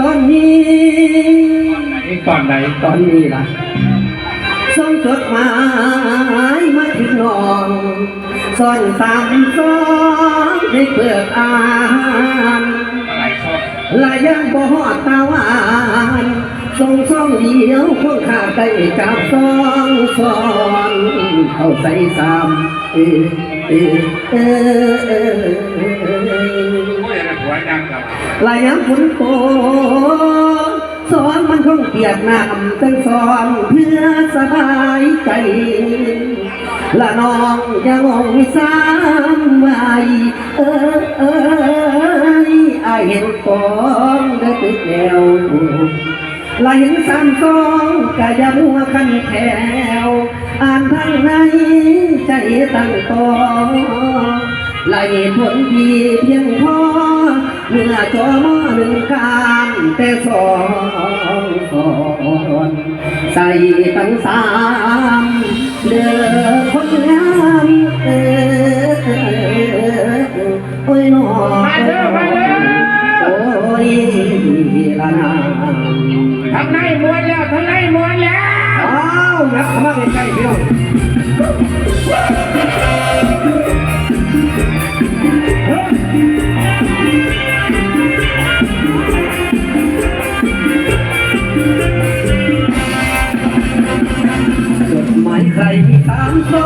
ตอนนี้นี่ตอนไหนตอนนี้ล่ะส่งจดหมายมาถึงน้องซ่อนสามซองให้เปิดอ่านอะไรชอบลายังบ่ฮอดตาหวานส่งซ่องเดียวคงขาดได้กับซองซอนเข้าใส่สามเออเออเออเออ โอ้ยอะไรหัวดังกับ ลายังฝนตกสอนมันคงเปียกน้ำตั้งสอนเพื่อสบายใจละน้องยังงสามไว้เออเออไอเห็นกองได้ตึกแล้วลาเห็นสามสองกะยามัวคันแถวอ่านทางในใจตั้งตอไล่ผลดีเพียงพอ เมื่อจอมอหนึ่งการแต่สองสอนใส่ตั้งสามเด้อคนงามเออโอ้ยน้อมาเด้อมาเด้อโอ้ยละนางทำไรมวนแล้วทำไรมวนแล้ว อ้าวยักเข้ามาใกล้ๆพี่น้องจดหมายใครตามโซ่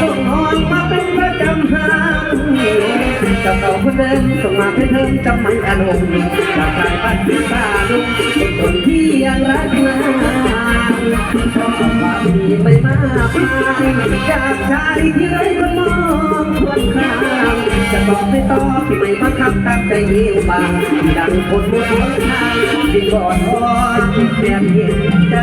ส่งนอนมาเป็นประจำหางจะเก่าคนเดิมส่งมาให้เธอจำไม่อารมณ์จากสายพันธุ์ตาดุงเป็นคนที่ยังรักนาน ความดีไม่มากมายจากชายที่ไร้คนมองควรค่าจะตอบไม่ตอบที่ไม่บังคับตามใจเหี่ยวบางดังคนมัวหัวทางที่กอดอ่อนเปลี่ยนเห็นใจ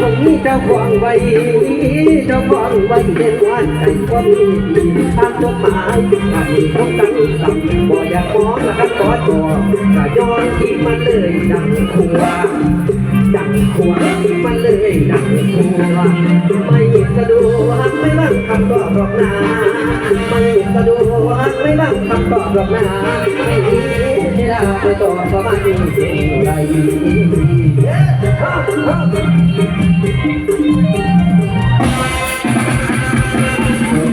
เจ้าของนี้เจ้าของไว้เจ้าของไว้เป็นวันใจความดีตามกฎหมายถ้ามีต้องตั้งสั่งบ่อยากขอละกันขอจอก็ย้อนที่มันเลยดังขัวดังขัวที่มันเลยดังขัวไม่สะดวกไม่บ้างคำตอบหรอกนะไม่สะดวกไม่บ้างคำตอบหรอกนะ ไม่มีเวลาไปตอบามันเป็นไร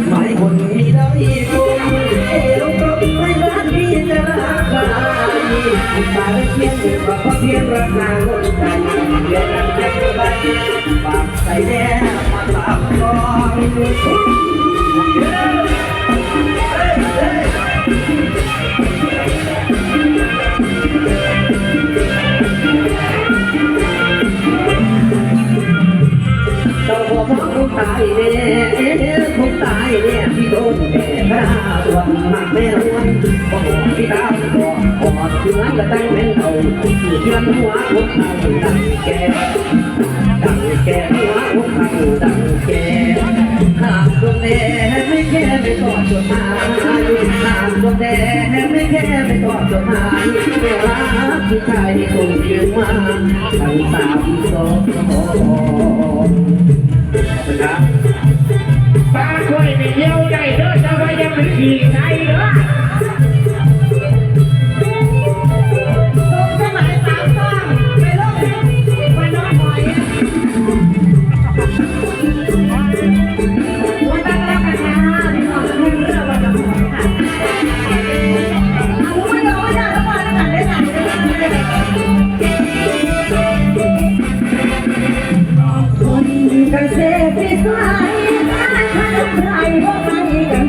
หมายคนมีได้คุณเอวก็ไม่รักที่จะรักใครตาเพียงว่าเพราเพียงรักนางคนใจเรียนรักแค่ใบปากใส่แน่มาตามรอย ยันหัวหัวเขาดังแกดังแกหัวหัวเขาดังแกหากดวงแดไม่แค่ไม่กอดจดหมายหากดวงแดไม่แค่ไม่กอดจดหมายเวลาที่ชายคงยืนมาทั้งสามสองนะป้าช่วยไปเยี่ยวได้เด้อจะว่ายังเป็นขี่ไก่เด้อ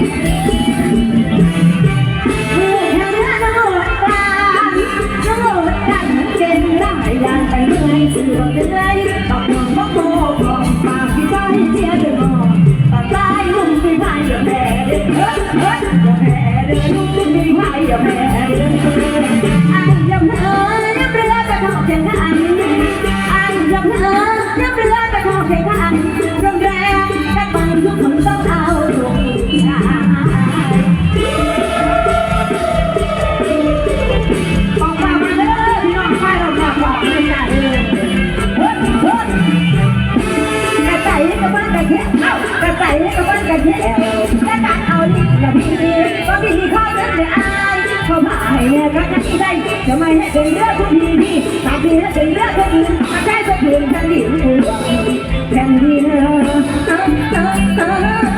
Thank you. ให้เนี่ยก็จะได้จะไม่ให้เป็นเรื่องคนดีดีตาพี่ให้เป็นเรื่องคนอื่นมาใช้คนอื่นฉันดีแค่ดีเนอะเอา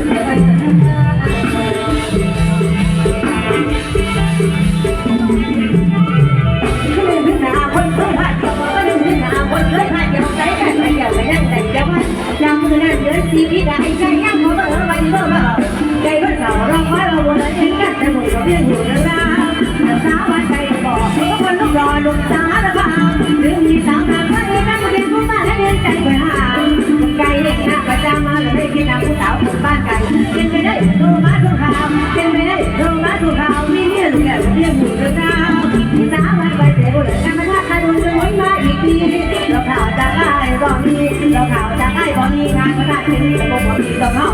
เสาเราคอยเราวนเองกันแต่หมดก็เพียงอยู่แล้วนะแต่สาววันใจบอกก็คนลูกรอลูกสาวละบ้าหรือมีสาวงามก็เลยนั่งเรียนผู้บ้านและเรียนใจไปหาไกลเด็กหน้าประจำมาเลยคิดนางผู้สาวคนบ้านกันเป็นไปได้โทรมาทุกคราวเป็นไปได้โทรมาทุกคราวมีเนี่ยลูกแก่เรียนอยู่แล้วนะที่สามวันไปเสียบุญกันมาถ้าใครบุญจะไว้มาอีกทีเราข่าวจะได้บ่มีเราข่าวจะได้บ่มีงานก็ได้ที่นี่ก็บ่มีก็เข้า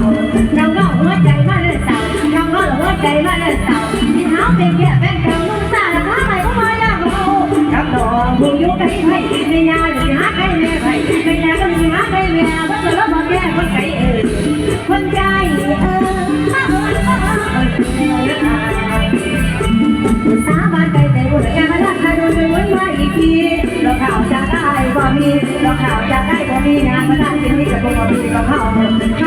เล่นเสาที่เท้าเป็นแค่เป็นเก่านุ่งซ่าละข้าไม่ก็มาอยากเอากับดอกผู้ยุไปให้ไม่ยาหรือหาใครแม่ไปไม่ยาก็มีหาใครแม่เพราะบอกแก่คนใจเออคนใจเออสาบานไปแต่บุญแกมาทักทายโดนไปวนมาอีกทีเราข่าวจะได้บ่มีเราข่าวจะได้บ่มีงานมาได้ที่นี่กับพวกเราที่กับเขา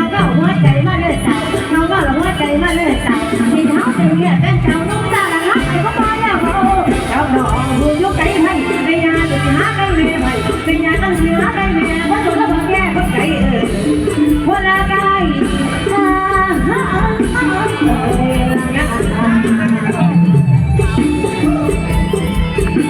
เอ